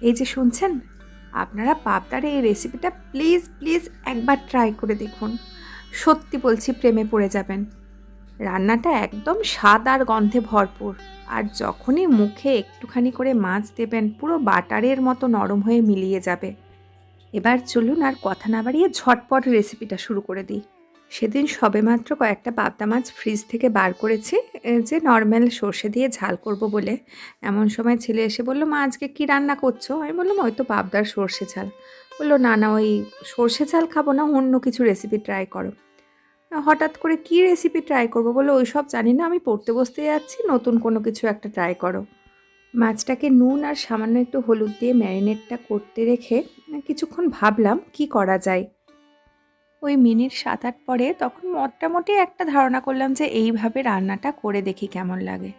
এই যে শুনছেন, আপনারা পাবদার এই রেসিপিটা প্লিজ প্লিজ একবার ট্রাই করে দেখুন। সত্যি বলছি, প্রেমে পড়ে যাবেন। রান্নাটা একদম স্বাদ আর গন্ধে ভরপুর। আর যখনই মুখে একটুখানি করে মাছ দেবেন, পুরো বাটারের মতো নরম হয়ে মিলিয়ে যাবে। এবার চলুন আর কথা না বাড়িয়ে ঝটপট রেসিপিটা শুরু করে দিই। সেদিন সবেমাত্র কয়েকটা পাবদা মাছ ফ্রিজ থেকে বার করেছি যে নর্মাল সর্ষে দিয়ে ঝাল করব বলে। এমন সময় ছেলে এসে বলল, মা, আজকে কী রান্না করছ? আমি বললাম, ওই তো পাবদার সর্ষে ঝাল। বলল, না না, ওই সর্ষে ঝাল খাব না, অন্য কিছু রেসিপি ট্রাই করো। হঠাৎ করে কী রেসিপি ট্রাই করব বলে ওই সব জানি না, আমি পড়তে বসতে যাচ্ছি, নতুন কোনো কিছু একটা ট্রাই করো। মাছটাকে নুন আর সামান্য একটু হলুদ দিয়ে ম্যারিনেটটা করতে রেখে, কিছুক্ষণ ভাবলাম, কি করা যায়? ওই মিনিট সাত আট পরে তখন মোটামুটি একটা ধারণা করলাম যে এইভাবে রান্নাটা করে দেখি কেমন লাগে।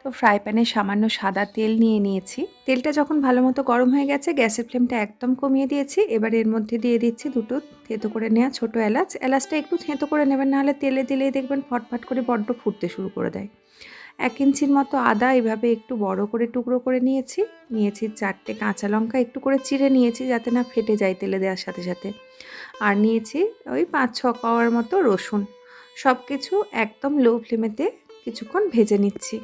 তো ফ্রাই প্যানে সামান্য সাদা তেল নিয়ে নিয়েছি। তেলটা যখন ভালো মতো গরম হয়ে গেছে, গ্যাসের ফ্লেমটা একদম কমিয়ে দিয়েছি। এবার এর মধ্যে দিয়ে দিচ্ছি দুটো থেঁতো করে নেওয়া ছোটো এলাচ। এলাচটা একটু থেঁতো করে নেবেন, নাহলে তেলে দিলেই দেখবেন ফটফট করে বড্ড ফুটতে শুরু করে দেয়। এক ইঞ্চির মতো আদা এভাবে একটু বড় করে টুকরো করে নিয়েছি। নিয়েছি চারটে কাঁচা লঙ্কা একটু করে চিড়ে নিয়েছি যাতে না ফেটে যায় তেলে দেওয়ার সাথে সাথে। আর নিয়েছি ওই পাঁচ ছ পাওয়ার মতো রসুন। সব কিছু একদম লো ফ্লেমেতে কিছুক্ষণ ভেজে নিচ্ছি।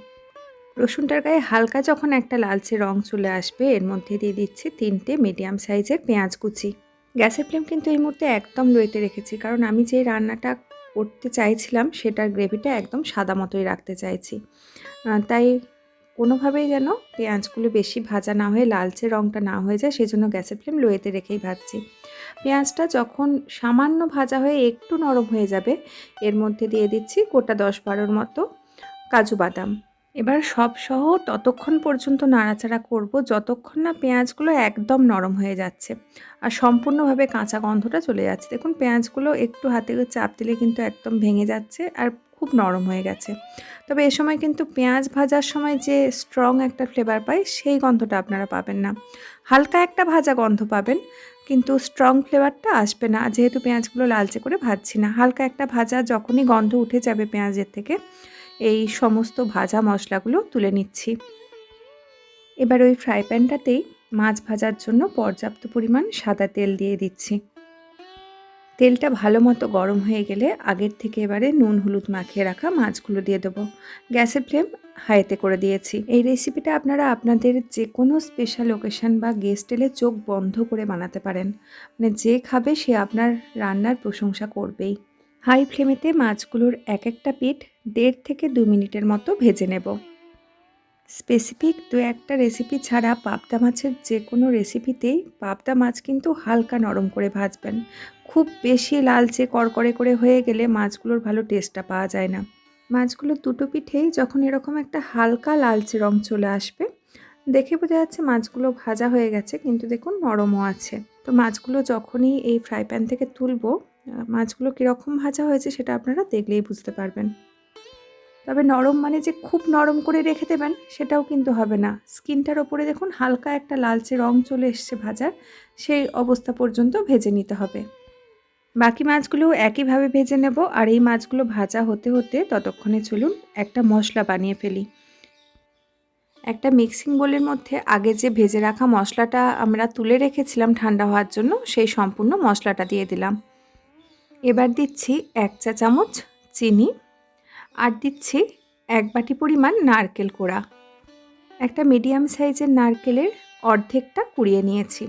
রসুনটার গায়ে হালকা যখন একটা লালচে রং চলে আসবে, এর মধ্যে দিয়ে দিচ্ছি তিনটে মিডিয়াম সাইজের পেঁয়াজ কুচি। গ্যাসের ফ্লেম কিন্তু এই মুহূর্তে একদম লোয়েতে রেখেছি, কারণ আমি যে রান্নাটা করতে চাইছিলাম, সেটার গ্রেভিটা একদম সাদা মতোই রাখতে চাইছি। তাই কোনোভাবেই যেন পেঁয়াজগুলো বেশি ভাজা না হয়ে, লালচে রঙটা না হয়ে যায়, সেজন্য গ্যাসের ফ্লেম লোয়েতে রেখেই ভাজছি। পেঁয়াজটা যখন সামান্য ভাজা হয়ে একটু নরম হয়ে যাবে, এর মধ্যে দিয়ে দিচ্ছি গোটা দশ বারোর মতো কাজু বাদাম। এবার সব সহ ততক্ষণ পর্যন্ত নাড়াচাড়া করব যতক্ষণ না পেঁয়াজগুলো একদম নরম হয়ে যাচ্ছে। আর সম্পূর্ণভাবে কাঁচা গন্ধটা চলে যাচ্ছে। দেখুন, পেঁয়াজগুলো একটু হাতে চাপ দিলে কিন্তু একদম ভেঙে যাচ্ছে। আর খুব নরম হয়ে গেছে। তবে এ সময় কিন্তু পেঁয়াজ ভাজার সময় যে স্ট্রং একটা ফ্লেভার পাই, সেই গন্ধটা আপনারা পাবেন না। হালকা একটা ভাজা গন্ধ পাবেন, কিন্তু স্ট্রং ফ্লেভারটা আসবে না। যেহেতু পেঁয়াজগুলো লালচে করে ভাজছি না, হালকা একটা ভাজা যখনই গন্ধ উঠে যাবে পেঁয়াজের থেকে, এই সমস্ত ভাজা মশলাগুলো তুলে নিচ্ছি। এবার ওই ফ্রাই প্যানটাতেই মাছ ভাজার জন্য পর্যাপ্ত পরিমাণ সাদা তেল দিয়ে দিচ্ছি। তেলটা ভালো মতো গরম হয়ে গেলে আগের থেকে এবারে নুন, হলুদ মাখিয়ে রাখা মাছগুলো দিয়ে দেবো। গ্যাসের ফ্লেম হাইতে করে দিয়েছি। এই রেসিপিটা আপনারা আপনাদের যে কোনো স্পেশাল ওকেশন বা গেস্ট এলে চোখ বন্ধ করে বানাতে পারেন। মানে যে খাবে সে আপনার রান্নার প্রশংসা করবেই। হাই ফ্লেমেতে মাছগুলোর এক একটা পিঠ দেড় থেকে দু মিনিটের মতো ভেজে নেব। স্পেসিফিক দু একটা রেসিপি ছাড়া পাবদা মাছের যে কোনো রেসিপিতেই পাবদা মাছ কিন্তু হালকা নরম করে ভাজবেন। খুব বেশি লালচে কড়কড়ে করে হয়ে গেলে মাছগুলোর ভালো টেস্টটা পাওয়া যায় না। মাছগুলো দুটো পিঠেই যখন এরকম একটা হালকা লালচে রং চলে আসবে, দেখে বোঝা যাচ্ছে মাছগুলো ভাজা হয়ে গেছে, কিন্তু দেখুন নরমও আছে। তো মাছগুলো যখনই এই ফ্রাই প্যান থেকে তুলবো মাছগুলো কীরকম ভাজা হয়েছে সেটা আপনারা দেখলেই বুঝতে পারবেন। তবে নরম মানে যে খুব নরম করে রেখে দেবেন সেটাও কিন্তু হবে না। স্কিনটার ওপরে দেখুন হালকা একটা লালচে রং চলে এসছে ভাজার সেই অবস্থা পর্যন্ত ভেজে নিতে হবে। বাকি মাছগুলো একইভাবে ভেজে নেব আর এই মাছগুলো ভাজা হতে হতে ততক্ষণে চলুন একটা মশলা বানিয়ে ফেলি। একটা মিক্সিং বোলের মধ্যে আগে যে ভেজে রাখা মশলাটা আমরা তুলে রেখেছিলাম ঠান্ডা হওয়ার জন্য, সেই সম্পূর্ণ মশলাটা দিয়ে দিলাম। এবার দিচ্ছি এক চা চামচ চিনি। আর দিচ্ছি এক বাটি পরিমাণ নারকেল কোড়া। একটা মিডিয়াম সাইজের নারকেলের অর্ধেকটা কুড়িয়ে নিয়েছি।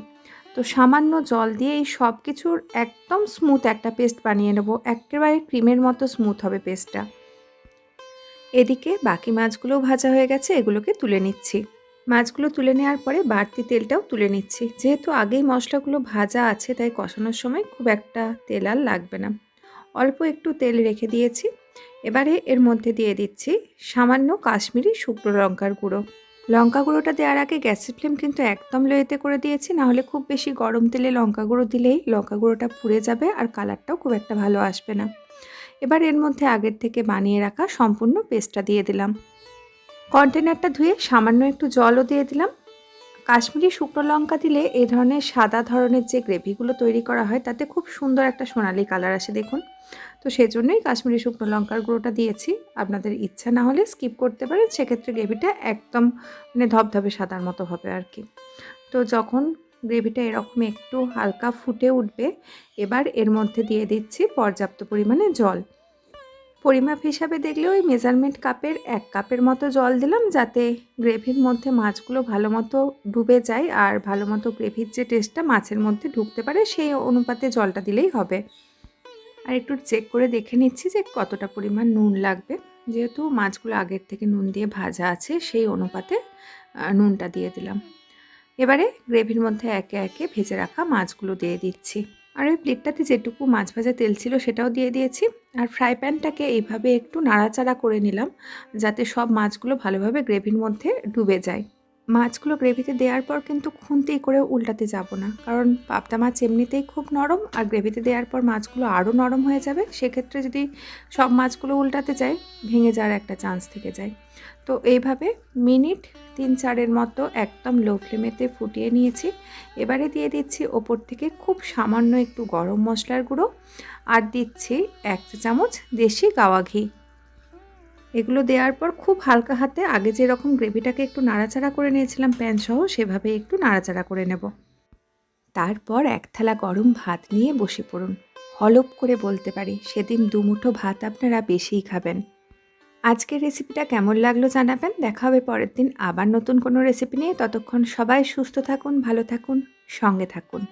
তো সামান্য জল দিয়ে এই সব কিছুর একদম স্মুথ একটা পেস্ট বানিয়ে নেব। একেবারে ক্রিমের মতো স্মুথ হবে পেস্টটা এদিকে বাকি মাছগুলোও ভাজা হয়ে গেছে, এগুলোকে তুলে নিচ্ছি। মাছগুলো তুলে নেওয়ার পরে বাড়তি তেলটাও তুলে নিচ্ছি। যেহেতু আগেই মশলাগুলো ভাজা আছে, তাই কষানোর সময় খুব একটা তেল আর লাগবে না। অল্প একটু তেল রেখে দিয়েছি। এবারে এর মধ্যে দিয়ে দিচ্ছি সামান্য কাশ্মীরি শুকনো লঙ্কার গুঁড়ো। লঙ্কা গুঁড়োটা দেওয়ার আগে গ্যাসের ফ্লেম কিন্তু একদম লোয়েতে করে দিয়েছি, নাহলে খুব বেশি গরম তেলে লঙ্কা গুঁড়ো দিলেই লঙ্কা গুঁড়োটা পুড়ে যাবে আর কালারটাও খুব একটা ভালো আসবে না। এবার এর মধ্যে আগের থেকে বানিয়ে রাখা সম্পূর্ণ পেস্টটা দিয়ে দিলাম। কন্টেনারটা ধুয়ে সামান্য একটু জলও দিয়ে দিলাম। কাশ্মীরি শুকনো লঙ্কা দিলে এই ধরনের সাদা ধরনের যে গ্রেভিগুলো তৈরি করা হয়, তাতে খুব সুন্দর একটা সোনালি কালার আসে দেখুন। তো সেজন্যই কাশ্মীরি শুকনো লঙ্কার গুঁড়োটা দিয়েছি। আপনাদের ইচ্ছা না হলে স্কিপ করতে পারেন, সেক্ষেত্রে গ্রেভিটা একদম মানে ধবধবে সাদার মতো হবে আর কি। তো যখন গ্রেভিটা এরকম একটু হালকা ফুটে উঠবে, এবার এর মধ্যে দিয়ে দিচ্ছি পর্যাপ্ত পরিমাণে জল। পরিমাপ হিসাবে দেখলে ওই মেজারমেন্ট কাপের এক কাপের মতো জল দিলাম যাতে গ্রেভির মধ্যে মাছগুলো ভালো মতো ডুবে যায় আর ভালো মতো গ্রেভির যে টেস্টটা মাছের মধ্যে ঢুকতে পারে সেই অনুপাতে জলটা দিলেই হবে। আর একটু চেক করে দেখে নিচ্ছি যে কতটা পরিমাণ নুন লাগবে। যেহেতু মাছগুলো আগের থেকে নুন দিয়ে ভাজা আছে সেই অনুপাতে নুনটা দিয়ে দিলাম। এবারে গ্রেভির মধ্যে একে একে ভেজে রাখা মাছগুলো দিয়ে দিচ্ছি। আর ওই প্লেটটাতে যেটুকু মাছ ভাজা তেল ছিল সেটাও দিয়ে দিয়েছি। আর ফ্রাই প্যানটাকে এইভাবে একটু নাড়াচাড়া করে নিলাম, যাতে সব মাছগুলো ভালোভাবে গ্রেভির মধ্যে ডুবে যায়। মাছগুলো গ্রেভিতে দেওয়ার পর কিন্তু খুন্তি করে উল্টাতে যাব না, কারণ পাবদা মাছ এমনিতেই খুব নরম আর গ্রেভিতে দেওয়ার পর মাছগুলো আরও নরম হয়ে যাবে। সেক্ষেত্রে যদি সব মাছগুলো উল্টাতে যায়, ভেঙে যাওয়ার একটা চান্স থেকে যায়। তো এইভাবে মিনিট তিন চারের মতো একদম লো ফ্লেমেতে ফুটিয়ে নিয়েছি। এবারে দিয়ে দিচ্ছি ওপর থেকে খুব সামান্য একটু গরম মশলার গুঁড়ো আর দিচ্ছি এক চা চামচ দেশি গাওয়া ঘি। এগুলো দেওয়ার পর খুব হালকা হাতে আগে যেরকম গ্রেভিটাকে একটু নাড়াচাড়া করে নিয়েছিলাম প্যান সহ সেভাবে একটু নাড়াচাড়া করে নেব। তারপর এক থালা গরম ভাত নিয়ে বসে পড়ুন। হলপ করে বলতে পারি, সেদিন দুমুঠো ভাত আপনারা বেশিই খাবেন। আজকের রেসিপিটা কেমন লাগল জানাবেন। দেখা হবে পরের দিন আবার নতুন কোনো রেসিপি নিয়ে। ততক্ষণ সবাই সুস্থ থাকুন, ভালো থাকুন, সঙ্গে থাকুন।